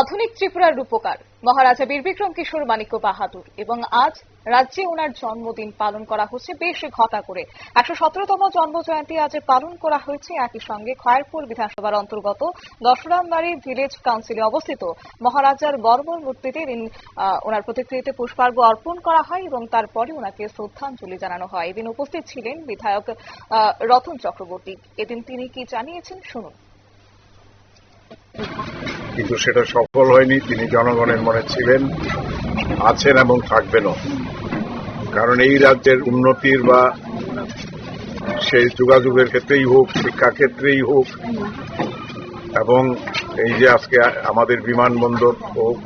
আধুনিক ত্রিপুরার রূপকার। মহারাজা বীরবিক্রম কিশোর মাণিক্য বাহাদুর এবং আজ রাজ্যে ওনার জন্মদিন পালন করা হচ্ছে বেশ ঘটা করে। একশো সতেরোতম জন্ম জয়ন্তী আজ পালন করা হয়েছে। একই সঙ্গে খয়েরপুর বিধানসভার অন্তর্গত দশরামবাড়ি ভিলেজ কাউন্সিলে অবস্থিত মহারাজার বর্মর মূর্তিতে ওনার প্রতিকৃতিতে পুষ্পার্ঘ্য অর্পণ করা হয় এবং তারপরে ওনাকে শ্রদ্ধাঞ্জলি জানানো হয়। এদিন উপস্থিত ছিলেন বিধায়ক রতন চক্রবর্তী। এদিন তিনি কি জানিয়েছেন? শুনুন। কিন্তু সেটা সফল হয়নি, তিনি জনগণের মনে ছিলেন, আছেন এবং থাকবেনও। কারণ এই রাজ্যের উন্নতির বা সেই যোগাযোগের ক্ষেত্রেই হোক শিক্ষা ক্ষেত্রেই হোক, এবং এই যে আজকে আমাদের বিমানবন্দর হোক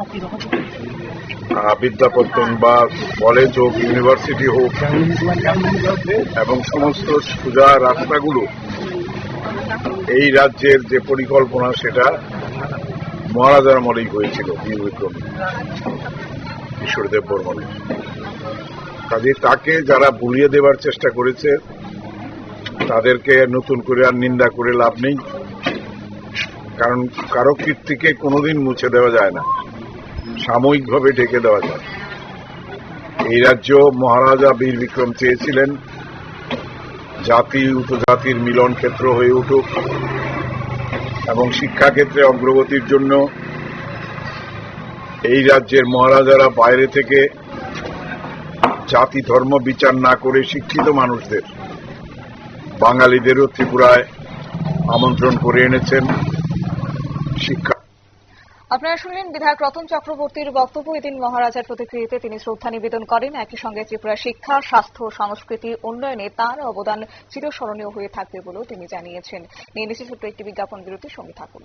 বিদ্যাপত্তন বা কলেজ হোক, ইউনিভার্সিটি হোক, এবং সমস্ত সোজা রাস্তাগুলো, এই রাজ্যের যে পরিকল্পনা সেটা মহারাজার আমলেই হয়েছিল, বীর বিক্রম। বর্মনের কাজে তাকে যারা বুলিয়ে দেবার চেষ্টা করেছে, তাদেরকে নতুন করে আর নিন্দা করে লাভ নেই। কারণ কারও কীর্তিকে কোনোদিন মুছে দেওয়া যায় না। সাময়িকভাবে ঢেকে দেওয়া যায়। এই রাজ্য মহারাজা বীর বিক্রম চেয়েছিলেন, জাতি উপজাতির মিলন ক্ষেত্র হয়ে উঠুক। এবং শিক্ষাক্ষেত্রে অগ্রগতির জন্য এই রাজ্যের মহারাজারা বাইরে থেকে জাতি, ধর্ম বিচার না করে শিক্ষিত মানুষদের, বাঙালিদেরও ত্রিপুরায় আমন্ত্রণ করে এনেছেন। শিক্ষা আপনারা শুনলেন বিধায়ক রতন চক্রবর্তীর বক্তব্য। এদিন মহারাজার প্রতিকৃতিতে তিনি শ্রদ্ধা নিবেদন করেন। একই সঙ্গে ত্রিপুরা শিক্ষা, স্বাস্থ্য, সংস্কৃতি উন্নয়নে তার অবদান চিরস্মরণীয় হয়ে থাকবে বলেও তিনি জানিয়েছেন। নিয়ে নিচ্ছে একটি বিজ্ঞাপন বিরতির সঙ্গে থাকুন।